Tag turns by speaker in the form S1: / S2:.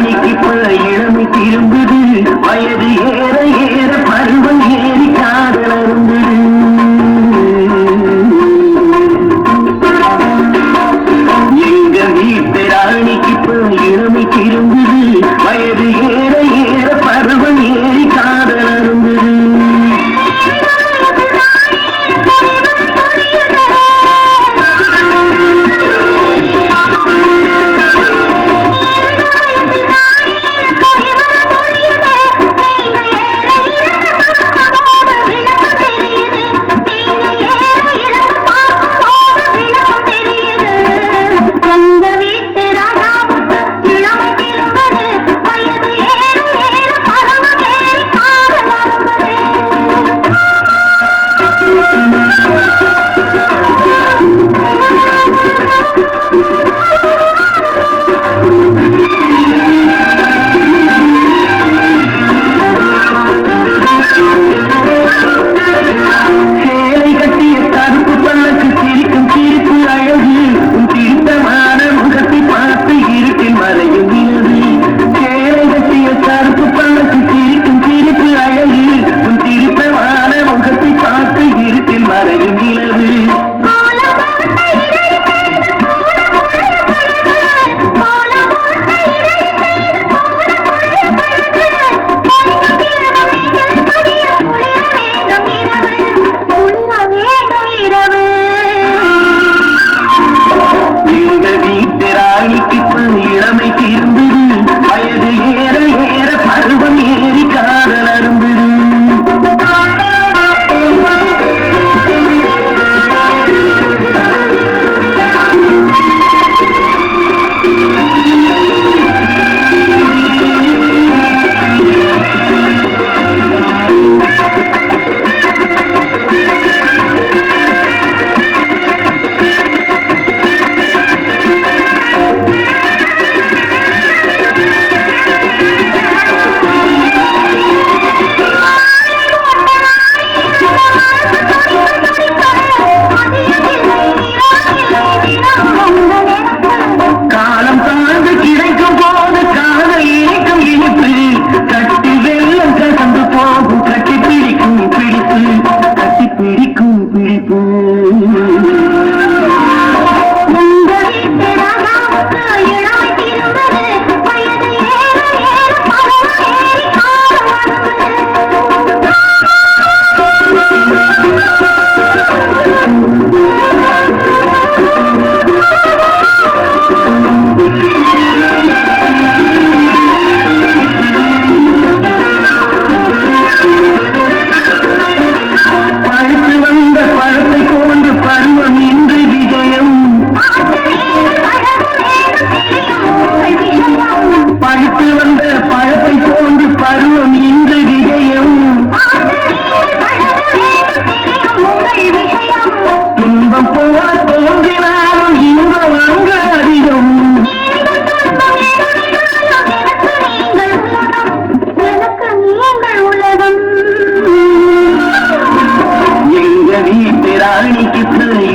S1: ராணிக்கு இப்ப இளமை திரும்புது. வயது ஏற ஏற பருவம் ஏறி காதல் அரும்புது எங்க வீட்டு ராணிக்கு இப்ப இளமை திரும்புது. வயது ஏற I need this money.